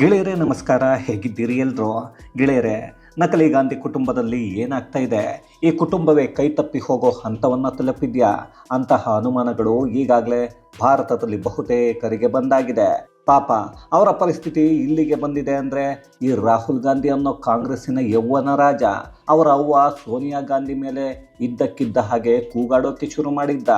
ಗೆಳೆಯರೇ, ನಮಸ್ಕಾರ. ಹೇಗಿದ್ದೀರಿ ಎಲ್ಲರೂ ಗೆಳೆಯರೇ ನಕಲಿ ಗಾಂಧಿ ಕುಟುಂಬದಲ್ಲಿ ಏನಾಗ್ತಾ ಇದೆ? ಈ ಕುಟುಂಬವೇ ಕೈ ತಪ್ಪಿ ಹೋಗೋ ಹಂತವನ್ನು ತಲುಪಿದ್ಯಾ? ಅಂತಹ ಅನುಮಾನಗಳು ಈಗಾಗಲೇ ಭಾರತದಲ್ಲಿ ಬಹುತೇಕರಿಗೆ ಬಂದಾಗಿದೆ. ಪಾಪ, ಅವರ ಪರಿಸ್ಥಿತಿ ಇಲ್ಲಿಗೆ ಬಂದಿದೆ ಅಂದರೆ ಈ ರಾಹುಲ್ ಗಾಂಧಿ ಅನ್ನೋ ಕಾಂಗ್ರೆಸ್ಸಿನ ಯೌವನ ರಾಜ, ಅವರ ಅವ್ವ ಸೋನಿಯಾ ಗಾಂಧಿ ಮೇಲೆ ಇದ್ದಕ್ಕಿದ್ದ ಹಾಗೆ ಕೂಗಾಡೋಕೆ ಶುರು ಮಾಡಿದ್ದ.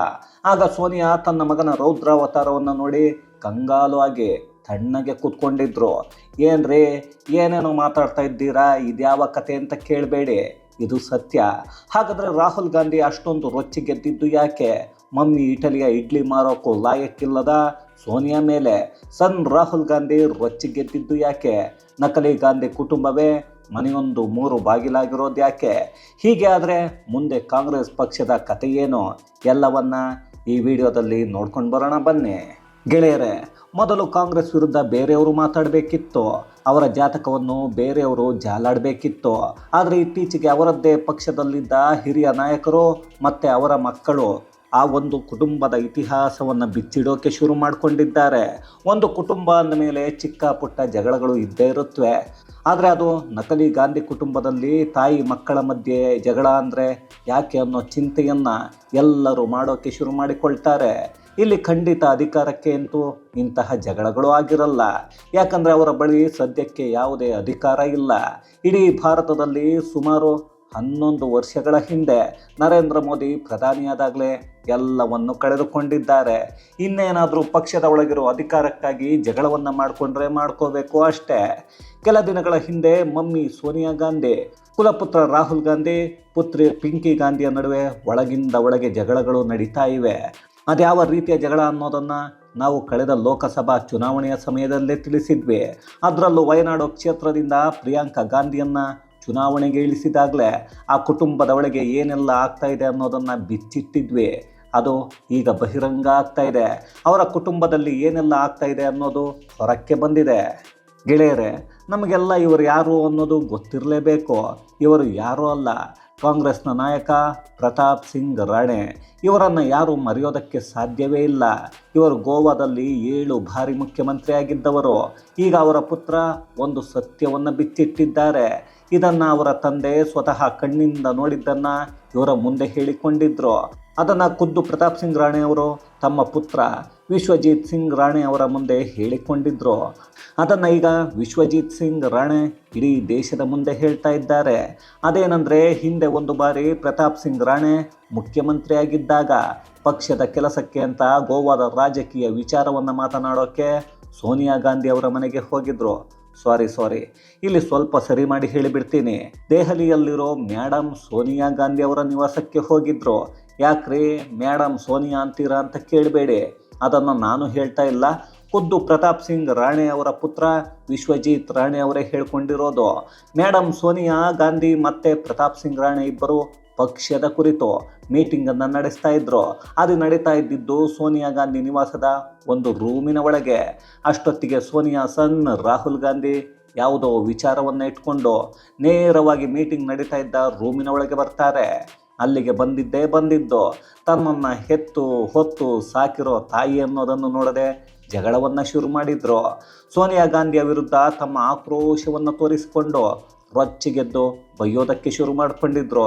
ಆಗ ಸೋನಿಯಾ ತನ್ನ ಮಗನ ರೌದ್ರಾವತಾರವನ್ನು ನೋಡಿ ಕಂಗಾಲು ಆಗಿ ತಣ್ಣಗೆ ಕೂತ್ಕೊಂಡಿದ್ರು. ಏನ್ರಿ? ಏನೇನೋ ಮಾತಾಡ್ತಾ ಇದ್ದೀರಾ? ಇದ್ಯಾವ ಕತೆ ಅಂತ ಕೇಳಬೇಡಿ. ಇದು ಸತ್ಯ. ಹಾಗಾದರೆ ರಾಹುಲ್ ಗಾಂಧಿ ಅಷ್ಟೊಂದು ರೊಚ್ಚಿಗೆದ್ದಿದ್ದು ಯಾಕೆ? ಮಮ್ಮಿ ಇಟಲಿಯ ಇಡ್ಲಿ ಮಾರೋಕ್ಕೂ ಲಾಯಕ್ಕಿಲ್ಲದ ಸೋನಿಯಾ ಮೇಲೆ. ಸನ್ ರಾಹುಲ್ ಗಾಂಧಿ ರೊಚ್ಚಿಗೆದ್ದಿದ್ದು ಯಾಕೆ? ನಕಲಿ ಗಾಂಧಿ ಕುಟುಂಬವೇ ಮನೆಯೊಂದು ಮೂರು ಬಾಗಿಲಾಗಿರೋದು ಯಾಕೆ? ಹೀಗೆ ಆದರೆ ಮುಂದೆ ಕಾಂಗ್ರೆಸ್ ಪಕ್ಷದ ಕಥೆಯೇನು ಎಲ್ಲವನ್ನ ಈ ವಿಡಿಯೋದಲ್ಲಿ ನೋಡ್ಕೊಂಡು ಬರೋಣ ಬನ್ನಿ. ಗೆಳೆಯರೇ, ಮೊದಲು ಕಾಂಗ್ರೆಸ್ ವಿರುದ್ಧ ಬೇರೆಯವರು ಮಾತಾಡಬೇಕಿತ್ತು. ಅವರ ಜಾತಕವನ್ನು ಬೇರೆಯವರು ಜಾಲಾಡಬೇಕಿತ್ತು. ಆದರೆ ಇತ್ತೀಚೆಗೆ ಅವರದ್ದೇ ಪಕ್ಷದಲ್ಲಿದ್ದ ಹಿರಿಯ ನಾಯಕರು ಮತ್ತು ಅವರ ಮಕ್ಕಳು ಆ ಒಂದು ಕುಟುಂಬದ ಇತಿಹಾಸವನ್ನು ಬಿಚ್ಚಿಡೋಕೆ ಶುರು ಮಾಡಿಕೊಂಡಿದ್ದಾರೆ. ಒಂದು ಕುಟುಂಬ ಅಂದ ಮೇಲೆ ಚಿಕ್ಕ ಪುಟ್ಟ ಜಗಳಗಳು ಇದ್ದೇ ಇರುತ್ತವೆ ಆದರೆ ಅದು ನಕಲಿ ಗಾಂಧಿ ಕುಟುಂಬದಲ್ಲಿ ತಾಯಿ ಮಕ್ಕಳ ಮಧ್ಯೆ ಜಗಳ ಅಂದರೆ ಯಾಕೆ ಅನ್ನೋ ಚಿಂತೆಯನ್ನು ಎಲ್ಲರೂ ಮಾಡೋಕ್ಕೆ ಶುರು ಮಾಡಿಕೊಳ್ತಾರೆ. ಇಲ್ಲಿ ಖಂಡಿತ ಅಧಿಕಾರಕ್ಕೆ ಅಂತೂ ಇಂತಹ ಜಗಳಗಳು ಆಗಿರಲ್ಲ. ಯಾಕಂದರೆ ಅವರ ಬಳಿ ಸದ್ಯಕ್ಕೆ ಯಾವುದೇ ಅಧಿಕಾರ ಇಲ್ಲ. ಇಡೀ ಭಾರತದಲ್ಲಿ ಸುಮಾರು ಹನ್ನೊಂದು ವರ್ಷಗಳ ಹಿಂದೆ ನರೇಂದ್ರ ಮೋದಿ ಪ್ರಧಾನಿಯಾದಾಗಲೇ ಎಲ್ಲವನ್ನು ಕಳೆದುಕೊಂಡಿದ್ದಾರೆ. ಇನ್ನೇನಾದರೂ ಪಕ್ಷದ ಒಳಗಿರೋ ಅಧಿಕಾರಕ್ಕಾಗಿ ಜಗಳವನ್ನು ಮಾಡಿಕೊಂಡ್ರೆ ಮಾಡ್ಕೋಬೇಕು ಅಷ್ಟೇ. ಕೆಲ ದಿನಗಳ ಹಿಂದೆ ಮಮ್ಮಿ ಸೋನಿಯಾ ಗಾಂಧಿ, ಕುಲಪುತ್ರ ರಾಹುಲ್ ಗಾಂಧಿ, ಪುತ್ರಿ ಪಿಂಕಿ ಗಾಂಧಿಯ ನಡುವೆ ಒಳಗಿಂದ ಒಳಗೆ ಜಗಳಗಳು ನಡೀತಾ ಇವೆ. ಅದ್ಯಾವ ರೀತಿಯ ಜಗಳ ಅನ್ನೋದನ್ನು ನಾವು ಕಳೆದ ಲೋಕಸಭಾ ಚುನಾವಣೆಯ ಸಮಯದಲ್ಲೇ ತಿಳಿಸಿದ್ವಿ. ಅದರಲ್ಲೂ ವಯನಾಡು ಕ್ಷೇತ್ರದಿಂದ ಪ್ರಿಯಾಂಕಾ ಗಾಂಧಿಯನ್ನು ಚುನಾವಣೆಗೆ ಇಳಿಸಿದಾಗಲೇ ಆ ಕುಟುಂಬದ ಒಳಗೆ ಏನೆಲ್ಲ ಆಗ್ತಾ ಇದೆ ಅನ್ನೋದನ್ನು ಬಿಚ್ಚಿಟ್ಟಿದ್ವಿ. ಅದು ಈಗ ಬಹಿರಂಗ ಆಗ್ತಾ ಇದೆ. ಅವರ ಕುಟುಂಬದಲ್ಲಿ ಏನೆಲ್ಲ ಆಗ್ತಾ ಇದೆ ಅನ್ನೋದು ಹೊರಕ್ಕೆ ಬಂದಿದೆ. ಗೆಳೆಯರೇ, ನಮಗೆಲ್ಲ ಇವರು ಯಾರು ಅನ್ನೋದು ಗೊತ್ತಿರಲೇಬೇಕು. ಇವರು ಯಾರೂ ಅಲ್ಲ. ಕಾಂಗ್ರೆಸ್ನ ನಾಯಕ ಪ್ರತಾಪ್ ಸಿಂಗ್ ರಾಣೆ. ಇವರನ್ನು ಯಾರು ಮರೆಯೋದಕ್ಕೆ ಸಾಧ್ಯವೇ ಇಲ್ಲ. ಇವರು ಗೋವಾದಲ್ಲಿ ಏಳು ಬಾರಿ ಮುಖ್ಯಮಂತ್ರಿಯಾಗಿದ್ದವರು. ಈಗ ಅವರ ಪುತ್ರ ಒಂದು ಸತ್ಯವನ್ನು ಬಿಚ್ಚಿಟ್ಟಿದ್ದಾರೆ. ಇದನ್ನು ಅವರ ತಂದೆ ಸ್ವತಃ ಕಣ್ಣಿಂದ ನೋಡಿದ್ದನ್ನು ಇವರ ಮುಂದೆ ಹೇಳಿಕೊಂಡಿದ್ದರು ಅದನ್ನು ಖುದ್ದು ಪ್ರತಾಪ್ ಸಿಂಗ್ ರಾಣೆಯವರು ತಮ್ಮ ಪುತ್ರ ವಿಶ್ವಜಿತ್ ಸಿಂಗ್ ರಾಣೆ ಅವರ ಮುಂದೆ ಹೇಳಿಕೊಂಡಿದ್ರು. ಅದನ್ನು ಈಗ ವಿಶ್ವಜಿತ್ ಸಿಂಗ್ ರಾಣೆ ಇಡೀ ದೇಶದ ಮುಂದೆ ಹೇಳ್ತಾ ಇದ್ದಾರೆ. ಅದೇನೆಂದರೆ ಹಿಂದೆ ಒಂದು ಬಾರಿ ಪ್ರತಾಪ್ ಸಿಂಗ್ ರಾಣೆ ಮುಖ್ಯಮಂತ್ರಿಯಾಗಿದ್ದಾಗ ಪಕ್ಷದ ಕೆಲಸಕ್ಕೆ ಅಂತ ಗೋವಾದ ರಾಜಕೀಯ ವಿಚಾರವನ್ನು ಮಾತನಾಡೋಕ್ಕೆ ಸೋನಿಯಾ ಗಾಂಧಿ ಅವರ ಮನೆಗೆ ಹೋಗಿದ್ರು. ಸಾರಿ ಸಾರಿ. ಇಲ್ಲಿ ಸ್ವಲ್ಪ ಸರಿ ಮಾಡಿ ಹೇಳಿಬಿಡ್ತೀನಿ. ದೆಹಲಿಯಲ್ಲಿರೋ ಮ್ಯಾಡಮ್ ಸೋನಿಯಾ ಗಾಂಧಿ ಅವರ ನಿವಾಸಕ್ಕೆ ಹೋಗಿದ್ರು. ಯಾಕ್ರಿ ಮ್ಯಾಡಮ್ ಸೋನಿಯಾ ಅಂತೀರಾ ಅಂತ ಕೇಳಬೇಡಿ. ಅದನ್ನು ನಾನು ಹೇಳ್ತಾ ಇಲ್ಲ. ಖುದ್ದು ಪ್ರತಾಪ್ ಸಿಂಗ್ ರಾಣೆ ಅವರ ಪುತ್ರ ವಿಶ್ವಜಿತ್ ರಾಣೆ ಅವರೇ ಹೇಳ್ಕೊಂಡಿರೋದು. ಮೇಡಮ್ ಸೋನಿಯಾ ಗಾಂಧಿ ಮತ್ತೆ ಪ್ರತಾಪ್ ಸಿಂಗ್ ರಾಣೆ ಇಬ್ಬರು ಪಕ್ಷದ ಕುರಿತು ಮೀಟಿಂಗನ್ನು ನಡೆಸ್ತಾ ಇದ್ರು. ಅದು ನಡೀತಾ ಇದ್ದಿದ್ದು ಸೋನಿಯಾ ಗಾಂಧಿ ನಿವಾಸದ ಒಂದು ರೂಮಿನ ಒಳಗೆ. ಅಷ್ಟೊತ್ತಿಗೆ ಸೋನಿಯಾ ಸನ್, ರಾಹುಲ್ ಗಾಂಧಿ ಯಾವುದೋ ವಿಚಾರವನ್ನು ಇಟ್ಕೊಂಡು ನೇರವಾಗಿ ಮೀಟಿಂಗ್ ನಡೀತಾ ಇದ್ದ ರೂಮಿನ ಒಳಗೆ ಬರ್ತಾರೆ. ಅಲ್ಲಿಗೆ ಬಂದಿದ್ದೇ ಬಂದಿದ್ದು. ತನ್ನನ್ನು ಹೆತ್ತು ಹೊತ್ತು ಸಾಕಿರೋ ತಾಯಿ ಅನ್ನೋದನ್ನು ನೋಡದೆ ಜಗಳವನ್ನು ಶುರು ಮಾಡಿದ್ರು. ಸೋನಿಯಾ ಗಾಂಧಿಯ ವಿರುದ್ಧ ತಮ್ಮ ಆಕ್ರೋಶವನ್ನು ತೋರಿಸಿಕೊಂಡು ರೊಚ್ಚಿಗೆದ್ದು ಬೈಯೋದಕ್ಕೆ ಶುರು ಮಾಡಿಕೊಂಡಿದ್ರು.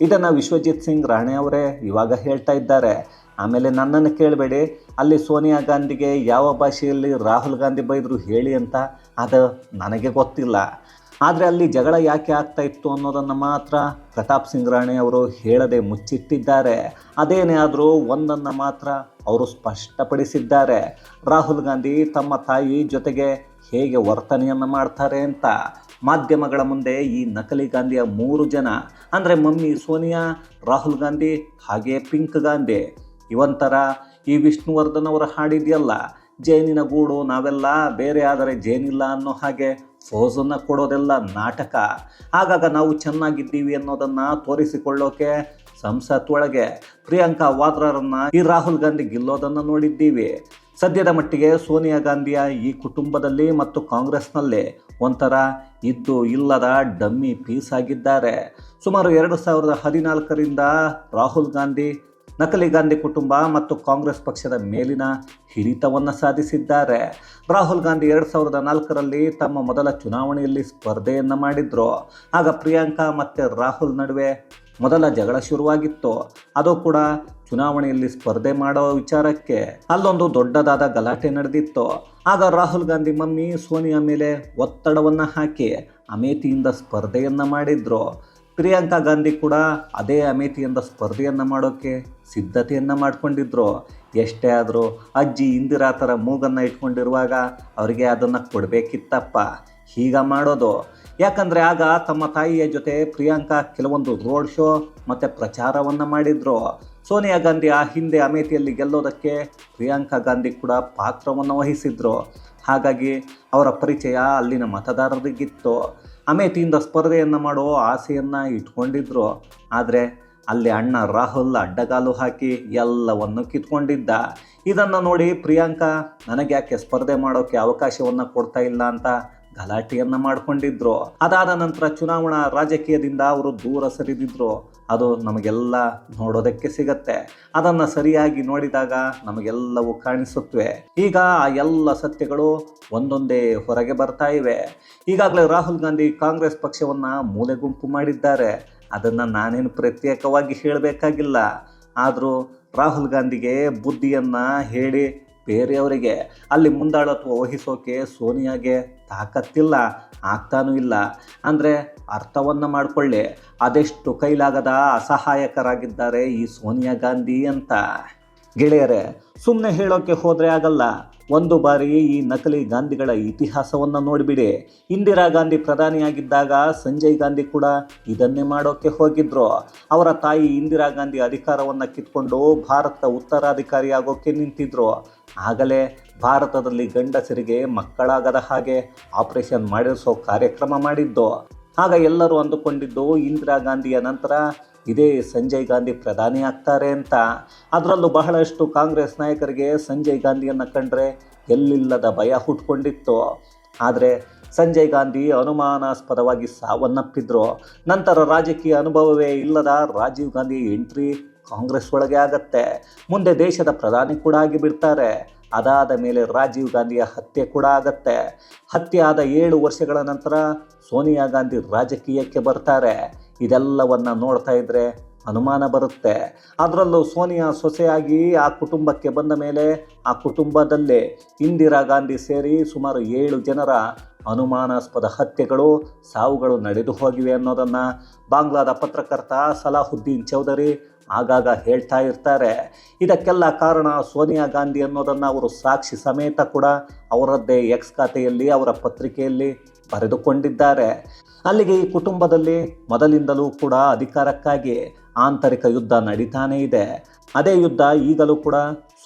ಇದನ್ನು ವಿಶ್ವಜಿತ್ ಸಿಂಗ್ ರಾಣೆ ಅವರೇ ಇವಾಗ ಹೇಳ್ತಾ ಇದ್ದಾರೆ. ಆಮೇಲೆ ನನ್ನನ್ನು ಕೇಳಬೇಡಿ, ಅಲ್ಲಿ ಸೋನಿಯಾ ಗಾಂಧಿಗೆ ಯಾವ ಭಾಷೆಯಲ್ಲಿ ರಾಹುಲ್ ಗಾಂಧಿ ಬೈದರು ಹೇಳಿ ಅಂತ, ಅದು ನನಗೆ ಗೊತ್ತಿಲ್ಲ. ಆದರೆ ಅಲ್ಲಿ ಜಗಳ ಯಾಕೆ ಆಗ್ತಾ ಇತ್ತು ಅನ್ನೋದನ್ನು ಮಾತ್ರ ಪ್ರತಾಪ್ ಸಿಂಗ್ ರಾಣೆ ಅವರು ಹೇಳದೆ ಮುಚ್ಚಿಟ್ಟಿದ್ದಾರೆ. ಅದೇನೇ ಆದರೂ ಒಂದನ್ನು ಮಾತ್ರ ಅವರು ಸ್ಪಷ್ಟಪಡಿಸಿದ್ದಾರೆ. ರಾಹುಲ್ ಗಾಂಧಿ ತಮ್ಮ ತಾಯಿ ಜೊತೆಗೆ ಹೇಗೆ ವರ್ತನೆಯನ್ನು ಮಾಡ್ತಾರೆ ಅಂತ. ಮಾಧ್ಯಮಗಳ ಮುಂದೆ ಈ ನಕಲಿ ಗಾಂಧಿಯ ಮೂರು ಜನ, ಅಂದರೆ ಮಮ್ಮಿ ಸೋನಿಯಾ, ರಾಹುಲ್ ಗಾಂಧಿ, ಹಾಗೆ ಪಿಂಕ್ ಗಾಂಧಿ. ಇವಂತರ ಈ ವಿಷ್ಣುವರ್ಧನ್ ಅವರ ಹಾಡಿದೆಯಲ್ಲ ಜೇನಿನ ಗೂಡು, ನಾವೆಲ್ಲ ಬೇರೆ ಆದರೆ ಜೇನಿಲ್ಲ ಅನ್ನೋ ಹಾಗೆ ಫೋಸನ್ನು ಕೊಡೋದೆಲ್ಲ ನಾಟಕ. ಆಗಾಗ ನಾವು ಚೆನ್ನಾಗಿದ್ದೀವಿ ಅನ್ನೋದನ್ನು ತೋರಿಸಿಕೊಳ್ಳೋಕೆ ಸಂಸತ್ ಒಳಗೆ ಪ್ರಿಯಾಂಕಾ ವಾದ್ರಾರನ್ನು ಈ ರಾಹುಲ್ ಗಾಂಧಿ ಗೆಲ್ಲೋದನ್ನು ನೋಡಿದ್ದೀವಿ. ಸದ್ಯದ ಮಟ್ಟಿಗೆ ಸೋನಿಯಾ ಗಾಂಧಿಯ ಈ ಕುಟುಂಬದಲ್ಲಿ ಮತ್ತು ಕಾಂಗ್ರೆಸ್ನಲ್ಲಿ ಒಂಥರ ಇದ್ದು ಇಲ್ಲದ ಡಮ್ಮಿ ಪೀಸ್ ಆಗಿದ್ದಾರೆ. ಸುಮಾರು ಎರಡು ಸಾವಿರದ ಹದಿನಾಲ್ಕರಿಂದ ರಾಹುಲ್ ಗಾಂಧಿ ನಕಲಿ ಗಾಂಧಿ ಕುಟುಂಬ ಮತ್ತು ಕಾಂಗ್ರೆಸ್ ಪಕ್ಷದ ಮೇಲಿನ ಹಿಡಿತವನ್ನು ಸಾಧಿಸಿದ್ದಾರೆ. ರಾಹುಲ್ ಗಾಂಧಿ ಎರಡು ಸಾವಿರದ ನಾಲ್ಕರಲ್ಲಿ ತಮ್ಮ ಮೊದಲ ಚುನಾವಣೆಯಲ್ಲಿ ಸ್ಪರ್ಧೆಯನ್ನು ಮಾಡಿದ್ರು. ಆಗ ಪ್ರಿಯಾಂಕಾ ಮತ್ತು ರಾಹುಲ್ ನಡುವೆ ಮೊದಲ ಜಗಳ ಶುರುವಾಗಿತ್ತು. ಅದು ಕೂಡ ಚುನಾವಣೆಯಲ್ಲಿ ಸ್ಪರ್ಧೆ ಮಾಡೋ ವಿಚಾರಕ್ಕೆ. ಅಲ್ಲೊಂದು ದೊಡ್ಡದಾದ ಗಲಾಟೆ ನಡೆದಿತ್ತು. ಆಗ ರಾಹುಲ್ ಗಾಂಧಿ ಮಮ್ಮಿ ಸೋನಿಯಾ ಮೇಲೆ ಒತ್ತಡವನ್ನು ಹಾಕಿ ಅಮೇಥಿಯಿಂದ ಸ್ಪರ್ಧೆಯನ್ನು ಮಾಡಿದ್ರು. ಪ್ರಿಯಾಂಕಾ ಗಾಂಧಿ ಕೂಡ ಅದೇ ಅಮೇಥಿಯಿಂದ ಸ್ಪರ್ಧೆಯನ್ನು ಮಾಡೋಕ್ಕೆ ಸಿದ್ಧತೆಯನ್ನು ಮಾಡಿಕೊಂಡಿದ್ರು. ಎಷ್ಟೇ ಆದರೂ ಅಜ್ಜಿ ಇಂದಿರಾ ಥರ ಮೂಗನ್ನು ಇಟ್ಕೊಂಡಿರುವಾಗ ಅವರಿಗೆ ಅದನ್ನು ಕೊಡಬೇಕಿತ್ತಪ್ಪ. ಹೀಗ ಮಾಡೋದು. ಯಾಕಂದರೆ ಆಗ ತಮ್ಮ ತಾಯಿಯ ಜೊತೆ ಪ್ರಿಯಾಂಕಾ ಕೆಲವೊಂದು ರೋಡ್ ಶೋ ಮತ್ತು ಪ್ರಚಾರವನ್ನು ಮಾಡಿದರು. ಸೋನಿಯಾ ಗಾಂಧಿ ಆ ಹಿಂದೆ ಅಮೇಥಿಯಲ್ಲಿ ಗೆಲ್ಲೋದಕ್ಕೆ ಪ್ರಿಯಾಂಕಾ ಗಾಂಧಿ ಕೂಡ ಪಾತ್ರವನ್ನು ವಹಿಸಿದ್ರು. ಹಾಗಾಗಿ ಅವರ ಪರಿಚಯ ಅಲ್ಲಿನ ಮತದಾರರಿಗಿತ್ತು. ಅಮೇಥಿಯಿಂದ ಸ್ಪರ್ಧೆಯನ್ನು ಮಾಡುವ ಆಸೆಯನ್ನು ಇಟ್ಕೊಂಡಿದ್ರು. ಆದರೆ ಅಲ್ಲಿ ಅಣ್ಣ ರಾಹುಲ್ ಅಡ್ಡಗಾಲು ಹಾಕಿ ಎಲ್ಲವನ್ನು ಕಿತ್ಕೊಂಡಿದ್ದ. ಇದನ್ನು ನೋಡಿ ಪ್ರಿಯಾಂಕಾ ನನಗೆ ಯಾಕೆ ಸ್ಪರ್ಧೆ ಮಾಡೋಕ್ಕೆ ಅವಕಾಶವನ್ನು ಕೊಡ್ತಾ ಇಲ್ಲ ಅಂತ ಗಲಾಟೆಯನ್ನು ಮಾಡಿಕೊಂಡಿದ್ರು, ಅದಾದ ನಂತರ ಚುನಾವಣಾ ರಾಜಕೀಯದಿಂದ ಅವರು ದೂರ ಸರಿದಿದ್ರು, ಅದು ನಮಗೆಲ್ಲ ನೋಡೋದಕ್ಕೆ ಸಿಗತ್ತೆ. ಅದನ್ನು ಸರಿಯಾಗಿ ನೋಡಿದಾಗ ನಮಗೆಲ್ಲವೂ ಕಾಣಿಸುತ್ತವೆ ಈಗ ಆ ಎಲ್ಲ ಸತ್ಯಗಳು ಒಂದೊಂದೇ ಹೊರಗೆ ಬರ್ತಾ ಇವೆ. ಈಗಾಗಲೇ ರಾಹುಲ್ ಗಾಂಧಿ ಕಾಂಗ್ರೆಸ್ ಪಕ್ಷವನ್ನು ಮೂಲೆಗುಂಪು ಮಾಡಿದ್ದಾರೆ. ಅದನ್ನು ನಾನೇನು ಪ್ರತ್ಯೇಕವಾಗಿ ಹೇಳಬೇಕಾಗಿಲ್ಲ. ಆದರೂ ರಾಹುಲ್ ಗಾಂಧಿಗೆ ಬುದ್ಧಿಯನ್ನು ಹೇಳಿ ಬೇರೆಯವರಿಗೆ ಅಲ್ಲಿ ಮುಂದಾಳತ್ವ ವಹಿಸೋಕೆ ಸೋನಿಯಾಗೆ ತಾಕತ್ತಿಲ್ಲ, ಆಗ್ತಾನೂ ಇಲ್ಲ. ಅಂದರೆ ಅರ್ಥವನ್ನು ಮಾಡಿಕೊಳ್ಳಿ, ಅದೆಷ್ಟು ಕೈಲಾಗದ ಅಸಹಾಯಕರಾಗಿದ್ದಾರೆ ಈ ಸೋನಿಯಾ ಗಾಂಧಿ ಅಂತ. ಗೆಳೆಯರೇ ಸುಮ್ಮನೆ ಹೇಳೋಕ್ಕೆ ಹೋದರೆ ಆಗಲ್ಲ. ಒಂದು ಬಾರಿ ಈ ನಕಲಿ ಗಾಂಧಿಗಳ ಇತಿಹಾಸವನ್ನು ನೋಡಿಬಿಡಿ. ಇಂದಿರಾ ಗಾಂಧಿ ಪ್ರಧಾನಿಯಾಗಿದ್ದಾಗ ಸಂಜಯ್ ಗಾಂಧಿ ಕೂಡ ಇದನ್ನೇ ಮಾಡೋಕ್ಕೆ ಹೋಗಿದ್ರು. ಅವರ ತಾಯಿ ಇಂದಿರಾ ಗಾಂಧಿ ಅಧಿಕಾರವನ್ನು ಕಿತ್ಕೊಂಡು ಭಾರತದ ಉತ್ತರಾಧಿಕಾರಿ ಆಗೋಕ್ಕೆ ನಿಂತಿದ್ರು. ಆಗಲೇ ಭಾರತದಲ್ಲಿ ಗಂಡಸರಿಗೆ ಮಕ್ಕಳಾಗದ ಹಾಗೆ ಆಪರೇಷನ್ ಮಾಡಿಸೋ ಕಾರ್ಯಕ್ರಮ ಮಾಡಿದ್ದು. ಆಗ ಎಲ್ಲರೂ ಅಂದುಕೊಂಡಿದ್ದು, ಇಂದಿರಾ ಗಾಂಧಿಯ ನಂತರ ಇದೇ ಸಂಜಯ್ ಗಾಂಧಿ ಪ್ರಧಾನಿ ಆಗ್ತಾರೆ ಅಂತ. ಅದರಲ್ಲೂ ಬಹಳಷ್ಟು ಕಾಂಗ್ರೆಸ್ ನಾಯಕರಿಗೆ ಸಂಜಯ್ ಗಾಂಧಿಯನ್ನು ಕಂಡ್ರೆ ಎಲ್ಲಿಲ್ಲದ ಭಯ ಹುಟ್ಕೊಂಡಿತ್ತು. ಆದರೆ ಸಂಜಯ್ ಗಾಂಧಿ ಅನುಮಾನಾಸ್ಪದವಾಗಿ ಸಾವನ್ನಪ್ಪಿದ್ರು. ನಂತರ ರಾಜಕೀಯ ಅನುಭವವೇ ಇಲ್ಲದ ರಾಜೀವ್ ಗಾಂಧಿ ಎಂಟ್ರಿ ಕಾಂಗ್ರೆಸ್ ಒಳಗೆ ಆಗತ್ತೆ. ಮುಂದೆ ದೇಶದ ಪ್ರಧಾನಿ ಕೂಡ ಆಗಿಬಿಡ್ತಾರೆ ಅದಾದ ಮೇಲೆ ರಾಜೀವ್ ಗಾಂಧಿಯ ಹತ್ಯೆ ಕೂಡ ಆಗತ್ತೆ. ಹತ್ಯೆ ಆದ ಏಳು ವರ್ಷಗಳ ನಂತರ ಸೋನಿಯಾ ಗಾಂಧಿ ರಾಜಕೀಯಕ್ಕೆ ಬರ್ತಾರೆ. ಇದೆಲ್ಲವನ್ನು ನೋಡ್ತಾ ಇದ್ರೆ ಅನುಮಾನ ಬರುತ್ತೆ. ಅದರಲ್ಲೂ ಸೋನಿಯಾ ಸೊಸೆಯಾಗಿ ಆ ಕುಟುಂಬಕ್ಕೆ ಬಂದ ಮೇಲೆ ಆ ಕುಟುಂಬದಲ್ಲೇ ಇಂದಿರಾ ಗಾಂಧಿ ಸೇರಿ ಸುಮಾರು ಏಳು ಜನರ ಅನುಮಾನಾಸ್ಪದ ಹತ್ಯೆಗಳು, ಸಾವುಗಳು ನಡೆದು ಹೋಗಿವೆ ಅನ್ನೋದನ್ನು ಬಾಂಗ್ಲಾದ ಪತ್ರಕರ್ತ ಸಲಾಹುದ್ದೀನ್ ಚೌಧರಿ ಆಗಾಗ ಹೇಳ್ತಾ ಇರ್ತಾರೆ. ಇದಕ್ಕೆಲ್ಲ ಕಾರಣ ಸೋನಿಯಾ ಗಾಂಧಿ ಅನ್ನೋದನ್ನು ಅವರು ಸಾಕ್ಷಿ ಸಮೇತ ಕೂಡ ಅವರದ್ದೇ ಎಕ್ಸ್ ಖಾತೆಯಲ್ಲಿ, ಅವರ ಪತ್ರಿಕೆಯಲ್ಲಿ ಬರೆದುಕೊಂಡಿದ್ದಾರೆ. ಅಲ್ಲಿಗೆ ಈ ಕುಟುಂಬದಲ್ಲಿ ಮೊದಲಿಂದಲೂ ಕೂಡ ಅಧಿಕಾರಕ್ಕಾಗಿ ಆಂತರಿಕ ಯುದ್ಧ ನಡೀತಾನೇ ಇದೆ. ಅದೇ ಯುದ್ಧ ಈಗಲೂ ಕೂಡ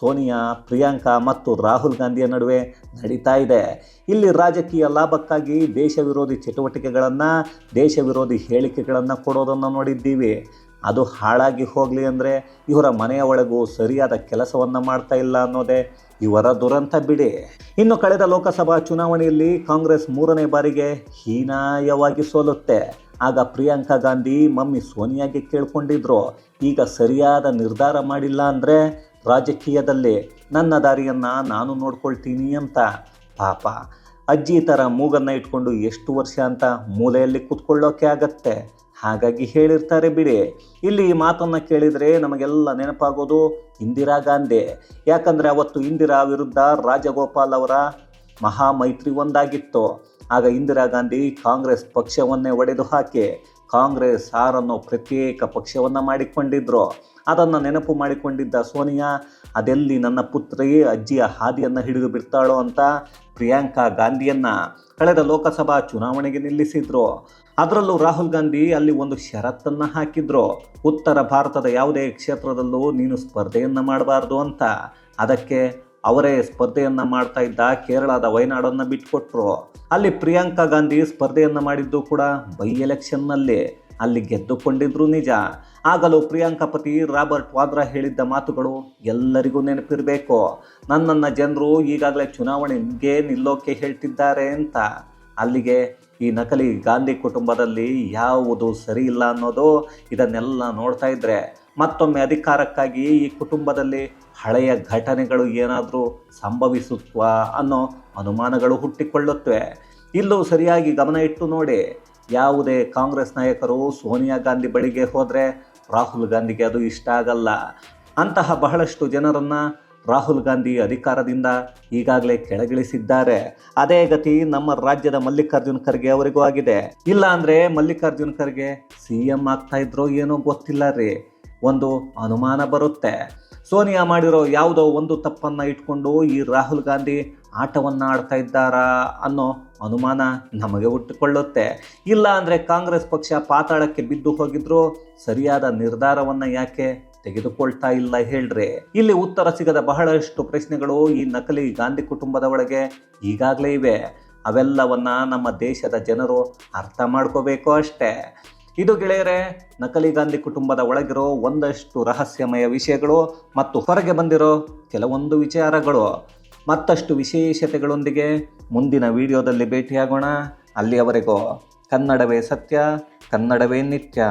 ಸೋನಿಯಾ, ಪ್ರಿಯಾಂಕಾ ಮತ್ತು ರಾಹುಲ್ ಗಾಂಧಿಯ ನಡುವೆ ನಡೀತಾ ಇದೆ. ಇಲ್ಲಿ ರಾಜಕೀಯ ಲಾಭಕ್ಕಾಗಿ ದೇಶ ವಿರೋಧಿ ಚಟುವಟಿಕೆಗಳನ್ನು ದೇಶ ವಿರೋಧಿ ಹೇಳಿಕೆಗಳನ್ನು ಕೊಡೋದನ್ನು ನೋಡಿದ್ದೀವಿ. ಅದು ಹಾಳಾಗಿ ಹೋಗಲಿ ಅಂದರೆ ಇವರ ಮನೆಯ ಒಳಗೂ ಸರಿಯಾದ ಕೆಲಸವನ್ನು ಮಾಡ್ತಾ ಇಲ್ಲ ಅನ್ನೋದೇ ಇವರ ದುರಂತ ಬಿಡಿ. ಇನ್ನು ಕಳೆದ ಲೋಕಸಭಾ ಚುನಾವಣೆಯಲ್ಲಿ ಕಾಂಗ್ರೆಸ್ ಮೂರನೇ ಬಾರಿಗೆ ಹೀನಾಯವಾಗಿ ಸೋಲುತ್ತೆ. ಆಗ ಪ್ರಿಯಾಂಕಾ ಗಾಂಧಿ, ಮಮ್ಮಿ ಸೋನಿಯಾಗೆ ಕೇಳ್ಕೊಂಡಿದ್ರು, ಈಗ ಸರಿಯಾದ ನಿರ್ಧಾರ ಮಾಡಿಲ್ಲ ಅಂದರೆ ರಾಜಕೀಯದಲ್ಲಿ ನನ್ನ ದಾರಿಯನ್ನು ನಾನು ನೋಡ್ಕೊಳ್ತೀನಿ ಅಂತ. ಪಾಪ ಅಜ್ಜಿ ಥರ ಮೂಗನ್ನು ಇಟ್ಕೊಂಡು ಎಷ್ಟು ವರ್ಷ ಅಂತ ಮೂಲೆಯಲ್ಲಿ ಕೂತ್ಕೊಳ್ಳೋಕೆ ಆಗತ್ತೆ? ಹಾಗಾಗಿ ಹೇಳಿರ್ತಾರೆ ಬಿಡಿ. ಇಲ್ಲಿ ಈ ಮಾತನ್ನು ಕೇಳಿದರೆ ನಮಗೆಲ್ಲ ನೆನಪಾಗೋದು ಇಂದಿರಾ ಗಾಂಧಿ. ಯಾಕಂದರೆ ಅವತ್ತು ಇಂದಿರಾ ವಿರುದ್ಧ ರಾಜಗೋಪಾಲ್ ಅವರ ಮಹಾಮೈತ್ರಿ ಒಂದಾಗಿತ್ತು. ಆಗ ಇಂದಿರಾ ಗಾಂಧಿ ಕಾಂಗ್ರೆಸ್ ಪಕ್ಷವನ್ನೇ ಒಡೆದು ಹಾಕಿ ಕಾಂಗ್ರೆಸ್ ಆರ್ ಅನ್ನೋ ಪ್ರತ್ಯೇಕ ಪಕ್ಷವನ್ನು ಮಾಡಿಕೊಂಡಿದ್ರು. ಅದನ್ನು ನೆನಪು ಮಾಡಿಕೊಂಡಿದ್ದ ಸೋನಿಯಾ, ಅದೆಲ್ಲಿ ನನ್ನ ಪುತ್ರಿಯೇ ಅಜ್ಜಿಯ ಹಾದಿಯನ್ನು ಹಿಡಿದು ಬಿಡ್ತಾಳೋ ಅಂತ ಪ್ರಿಯಾಂಕಾ ಗಾಂಧಿಯನ್ನು ಕಳೆದ ಲೋಕಸಭಾ ಚುನಾವಣೆಗೆ ನಿಲ್ಲಿಸಿದ್ರು. ಅದರಲ್ಲೂ ರಾಹುಲ್ ಗಾಂಧಿ ಅಲ್ಲಿ ಒಂದು ಷರತ್ತನ್ನು ಹಾಕಿದ್ರು. ಉತ್ತರ ಭಾರತದ ಯಾವುದೇ ಕ್ಷೇತ್ರದಲ್ಲೂ ನೀನು ಸ್ಪರ್ಧೆಯನ್ನು ಮಾಡಬಾರ್ದು ಅಂತ. ಅದಕ್ಕೆ ಅವರೇ ಸ್ಪರ್ಧೆಯನ್ನು ಮಾಡ್ತಾ ಇದ್ದ ಕೇರಳದ ವಯನಾಡನ್ನು ಬಿಟ್ಕೊಟ್ರು. ಅಲ್ಲಿ ಪ್ರಿಯಾಂಕಾ ಗಾಂಧಿ ಸ್ಪರ್ಧೆಯನ್ನು ಮಾಡಿದ್ದು ಕೂಡ ಬೈ ಎಲೆಕ್ಷನ್ನಲ್ಲಿ ಅಲ್ಲಿ ಗೆದ್ದುಕೊಂಡಿದ್ರು ನಿಜ. ಆಗಲೂ ಪ್ರಿಯಾಂಕಾ ಪತಿ ರಾಬರ್ಟ್ ವಾದ್ರಾ ಹೇಳಿದ್ದ ಮಾತುಗಳು ಎಲ್ಲರಿಗೂ ನೆನಪಿರಬೇಕು. ನನ್ನನ್ನ ಜನರು ಈಗಾಗಲೇ ಚುನಾವಣೆಗೆ ನಿಲ್ಲೋಕೆ ಹೇಳ್ತಿದ್ದಾರೆ ಅಂತ. ಅಲ್ಲಿಗೆ ಈ ನಕಲಿ ಗಾಂಧಿ ಕುಟುಂಬದಲ್ಲಿ ಯಾವುದು ಸರಿ ಇಲ್ಲ ಅನ್ನೋದು ಇದನ್ನೆಲ್ಲ ನೋಡ್ತಾ ಇದ್ರೆ ಮತ್ತೊಮ್ಮೆ ಅಧಿಕಾರಕ್ಕಾಗಿ ಈ ಕುಟುಂಬದಲ್ಲಿ ಹಳೆಯ ಘಟನೆಗಳು ಏನಾದರೂ ಸಂಭವಿಸುತ್ವಾ ಅನ್ನೋ ಅನುಮಾನಗಳು ಹುಟ್ಟಿಕೊಳ್ಳುತ್ತವೆ. ಇಲ್ಲೂ ಸರಿಯಾಗಿ ಗಮನ ಇಟ್ಟು ನೋಡಿ, ಯಾವುದೇ ಕಾಂಗ್ರೆಸ್ ನಾಯಕರು ಸೋನಿಯಾ ಗಾಂಧಿ ಬಳಿಗೆ ಹೋದರೆ ರಾಹುಲ್ ಗಾಂಧಿಗೆ ಅದು ಇಷ್ಟ ಆಗಲ್ಲ. ಅಂತಹ ಬಹಳಷ್ಟು ಜನರನ್ನು ರಾಹುಲ್ ಗಾಂಧಿ ಅಧಿಕಾರದಿಂದ ಈಗಾಗಲೇ ಕೆಳಗಿಳಿಸಿದ್ದಾರೆ. ಅದೇ ಗತಿ ನಮ್ಮ ರಾಜ್ಯದ ಮಲ್ಲಿಕಾರ್ಜುನ್ ಖರ್ಗೆ ಅವರಿಗೂ ಆಗಿದೆ. ಇಲ್ಲ ಅಂದರೆ ಮಲ್ಲಿಕಾರ್ಜುನ್ ಖರ್ಗೆ ಸಿ ಎಂ ಆಗ್ತಾ ಇದ್ರೋ ಏನೋ ಗೊತ್ತಿಲ್ಲ ರೀ. ಒಂದು ಅನುಮಾನ ಬರುತ್ತೆ. ಸೋನಿಯಾ ಮಾಡಿರೋ ಯಾವುದೋ ಒಂದು ತಪ್ಪನ್ನು ಇಟ್ಕೊಂಡು ಈ ರಾಹುಲ್ ಗಾಂಧಿ ಆಟವನ್ನು ಆಡ್ತಾ ಇದ್ದಾರಾ ಅನ್ನೋ ಅನುಮಾನ ನಮಗೆ ಹುಟ್ಟಿಕೊಳ್ಳುತ್ತೆ. ಇಲ್ಲ ಅಂದರೆ ಕಾಂಗ್ರೆಸ್ ಪಕ್ಷ ಪಾತಾಳಕ್ಕೆ ಬಿದ್ದು ಹೋಗಿದ್ರು ಸರಿಯಾದ ನಿರ್ಧಾರವನ್ನು ಯಾಕೆ ತೆಗೆದುಕೊಳ್ತಾ ಇಲ್ಲ ಹೇಳ್ರಿ. ಇಲ್ಲಿ ಉತ್ತರ ಸಿಗದ ಬಹಳಷ್ಟು ಪ್ರಶ್ನೆಗಳು ಈ ನಕಲಿ ಗಾಂಧಿ ಕುಟುಂಬದ ಒಳಗೆ ಈಗಾಗಲೇ ಇವೆ. ಅವೆಲ್ಲವನ್ನ ನಮ್ಮ ದೇಶದ ಜನರು ಅರ್ಥ ಮಾಡ್ಕೋಬೇಕು ಅಷ್ಟೇ. ಇದು ಗೆಳೆಯರೆ, ನಕಲಿ ಗಾಂಧಿ ಕುಟುಂಬದ ಒಳಗಿರೋ ಒಂದಷ್ಟು ರಹಸ್ಯಮಯ ವಿಷಯಗಳು ಮತ್ತು ಹೊರಗೆ ಬಂದಿರೋ ಕೆಲವೊಂದು ವಿಚಾರಗಳು. ಮತ್ತಷ್ಟು ವಿಶೇಷತೆಗಳೊಂದಿಗೆ ಮುಂದಿನ ವಿಡಿಯೋದಲ್ಲಿ ಭೇಟಿಯಾಗೋಣ. ಅಲ್ಲಿಯವರೆಗೂ ಕನ್ನಡವೇ ಸತ್ಯ, ಕನ್ನಡವೇ ನಿತ್ಯ.